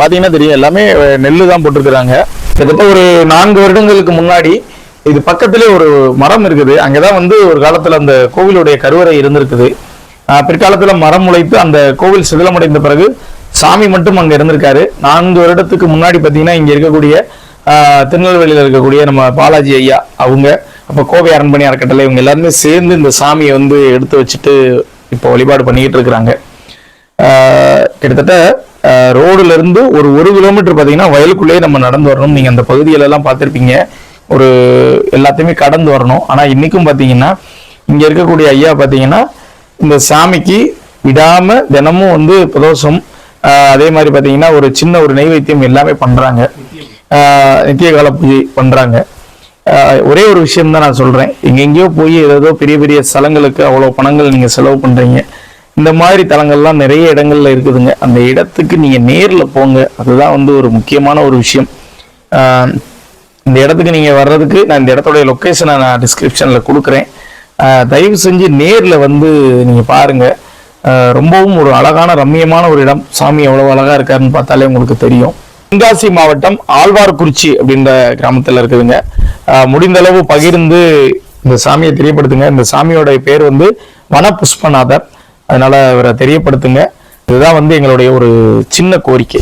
பார்த்தீங்கன்னா தெரியும் எல்லாமே நெல்லு தான் போட்டிருக்கிறாங்க. கிட்டத்தட்ட ஒரு நான்கு வருடங்களுக்கு முன்னாடி இது பக்கத்திலே ஒரு மரம் இருக்குது. அங்கதான் வந்து ஒரு காலத்தில் அந்த கோவிலுடைய கருவறை இருந்திருக்குது. பிற்காலத்தில் மரம் முளைத்து அந்த கோவில் சிதிலமடைந்த பிறகு சாமி மட்டும் அங்கே இருந்திருக்காரு. நான்கு வருடத்துக்கு முன்னாடி பார்த்தீங்கன்னா இங்கே இருக்கக்கூடிய திருநெல்வேலியில் இருக்கக்கூடிய நம்ம பாலாஜி ஐயா அவங்க அப்போ கோவை அரண்மனை அறக்கட்டளை இவங்க எல்லாருமே சேர்ந்து இந்த சாமியை வந்து எடுத்து வச்சுட்டு இப்போ வழிபாடு பண்ணிக்கிட்டு இருக்கிறாங்க. கிட்டத்தட்ட ரோடுல இருந்து ஒரு ஒரு கிலோமீட்டர் பார்த்தீங்கன்னா வயலுக்குள்ளேயே நம்ம நடந்து வரணும். நீங்க அந்த பகுதியில எல்லாம் ஒரு எல்லாத்தையுமே கடந்து வரணும். ஆனா இன்னைக்கும் பார்த்தீங்கன்னா இங்க இருக்கக்கூடிய ஐயா பார்த்தீங்கன்னா இந்த சாமிக்கு விடாம தினமும் வந்து பிரதோஷம் அதே மாதிரி பார்த்தீங்கன்னா ஒரு சின்ன ஒரு நெய்வேத்தியம் எல்லாமே பண்றாங்க. நித்திய கால பூஜை பண்றாங்க. ஒரே ஒரு விஷயம் தான் நான் சொல்றேன். எங்கெங்கேயோ போய் ஏதோ பெரிய பெரிய ஸ்தலங்களுக்கு அவ்வளவு பணங்கள் நீங்க செலவு பண்றீங்க. இந்த மாதிரி தலங்கள்லாம் நிறைய இடங்கள்ல இருக்குதுங்க. அந்த இடத்துக்கு நீங்க நேர்ல போங்க. அதுதான் வந்து ஒரு முக்கியமான ஒரு விஷயம். இந்த இடத்துக்கு நீங்க வர்றதுக்கு நான் இந்த இடத்துடைய லொக்கேஷனை நான் டிஸ்கிரிப்ஷன்ல கொடுக்குறேன். தயவு செஞ்சு நேர்ல வந்து நீங்க பாருங்க. ரொம்பவும் ஒரு அழகான ரம்மியமான ஒரு இடம். சாமி எவ்வளவு அழகா இருக்காருன்னு பார்த்தாலே உங்களுக்கு தெரியும். தென்காசி மாவட்டம் ஆழ்வார்குறிச்சி அப்படின்ற கிராமத்துல இருக்குதுங்க. முடிந்த அளவு பகிர்ந்து இந்த சாமியை தெரியப்படுத்துங்க. இந்த சாமியோட பேர் வந்து வன புஷ்பநாதர் அதனால் இவரை தெரியப்படுத்துங்க. இதுதான் வந்து எங்களுடைய ஒரு சின்ன கோரிக்கை.